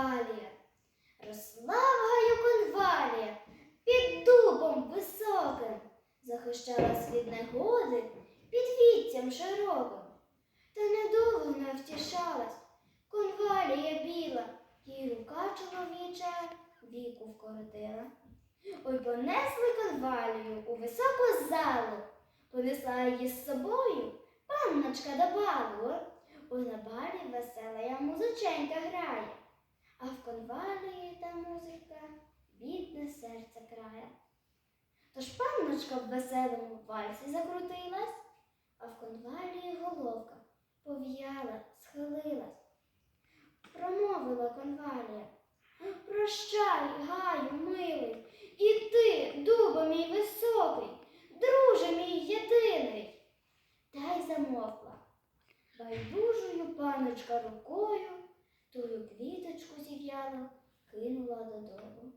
конвалія. Росла в гаю конвалія під дубом високим, захищалась від негоди під віттям широким. Та недовго не втішалась конвалія біла, їй рука чоловіча віку вкоротила. Ой, понесли конвалію у високу залу, понесла її з собою панночка до балу. Ой, на балі весела музиченька грає, конвалії та музика бідне серце крає. Тож панночка в веселому вальсі закрутилась, а в конвалії головка пов'яла, схилилась. Промовила конвалія. Прощай, гаю, милий, і ти, дубо мій високий, друже мій єдиний. Та й замовкла. Байдужою паночка рукою тую квіточку зів'яну кинула додому.